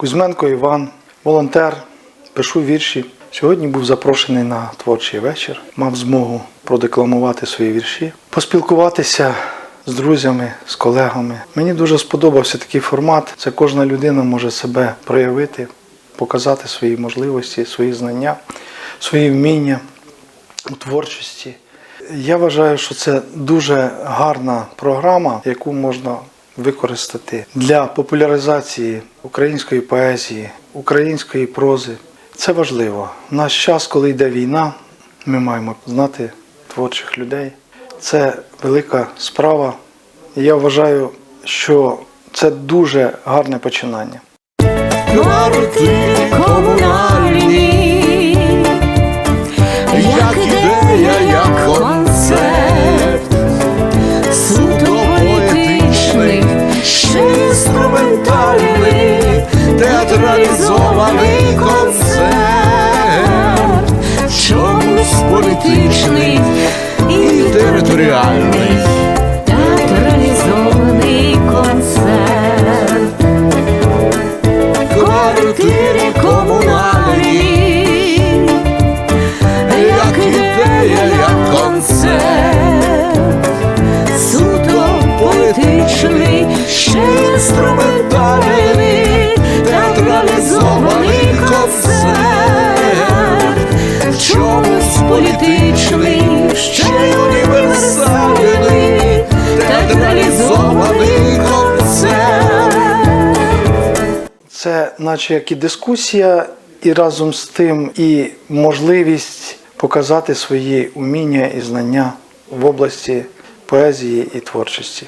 Кузьменко Іван, волонтер, пишу вірші. Сьогодні був запрошений на творчий вечір, мав змогу продекламувати свої вірші, поспілкуватися з друзями, з колегами. Мені дуже сподобався такий формат. Це кожна людина може себе проявити, показати свої можливості, свої знання, свої вміння у творчості. Я вважаю, що це дуже гарна програма, яку можна використати для популяризації української поезії, української прози. Це важливо. В наш час, коли йде війна, ми маємо знати творчих людей. Це велика справа. Я вважаю, що це дуже гарне починання. Інструментальний, театралізований концерт, в чомусь політичний і територіальний, театралізований концерт. Квартири комунальні, як ідея, як концерт, ще інструментальний, театралізований концерт, в чомусь політичний, ще й універсальний, театралізований концерт. Це наче як і дискусія, і разом з тим і можливість показати свої уміння і знання в області поезії і творчості.